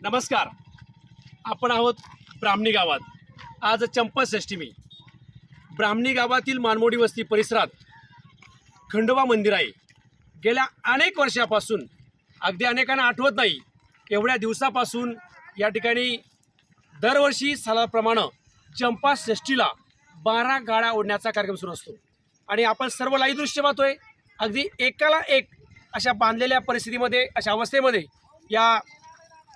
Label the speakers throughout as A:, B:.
A: नमस्कार. आपण आहोत ब्राह्मणी गावात. आज चंपाषष्टमी ब्राह्मणी गावातील मानमोडी वस्ती परिसरात खंडोबा मंदिर आहे. गेल्या अनेक वर्षापासून अगदी अनेकांना आठवत नाही एवढ्या दिवसापासून या ठिकाणी दरवर्षी सालाप्रमाणे चंपाषष्ठीला बारा गाड्या ओढण्याचा कार्यक्रम सुरू असतो. आणि आपण सर्व लाईव्ह दृश्य पाहतोय. अगदी एकाला एक अशा बांधलेल्या परिस्थितीमध्ये अशा अवस्थेमध्ये या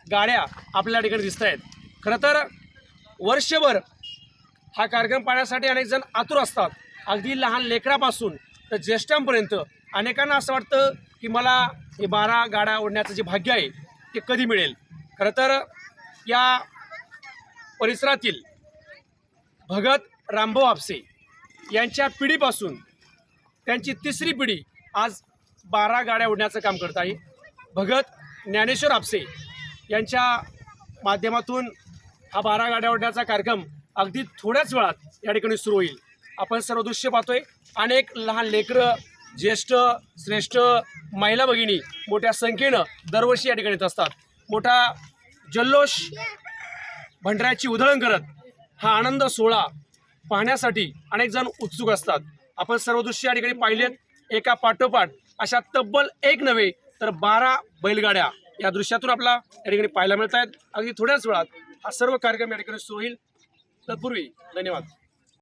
A: गाड्या आपल्या ठिकाणी दिसत आहेत. खरं तर वर्षभर हा कार्यक्रम पाहण्यासाठी अनेक जण आतुर असतात. अगदी लहान लेकरापासून तर ज्येष्ठांपर्यंत अनेकांना असं वाटतं की मला हे बारा गाड्या ओढण्याचं जे भाग्य आहे ते कधी मिळेल? खरं तर या परिसरातील भगत रामभाऊ आपसे यांच्या पिढीपासून त्यांची तिसरी पिढी आज बारा गाड्या ओढण्याचं काम करत आहे. भगत ज्ञानेश्वर आपसे यांच्या माध्यमातून हा बारा गाड्या ओढण्याचा कार्यक्रम अगदी थोड्याच वेळात या ठिकाणी सुरू होईल. आपण सर्व दृश्य पाहतोय. अनेक लहान लेकरं ज्येष्ठ श्रेष्ठ महिला भगिनी मोठ्या संख्येनं दरवर्षी या ठिकाणी येत असतात. मोठा जल्लोष भंडाऱ्याची उधळण करत हा आनंद सोहळा पाहण्यासाठी अनेक जण उत्सुक असतात. आपण सर्व दृश्य या ठिकाणी पाहिलेत. एका पाठोपाठ अशा तब्बल एक नव्हे तर बारा बैलगाड्या या दृश्यातून आपला या ठिकाणी पाहायला मिळत आहेत अगदी थोड्याच वेळात हा सर्व कार्यक्रम या ठिकाणी सुरू होईल. तत्पूर्वी धन्यवाद.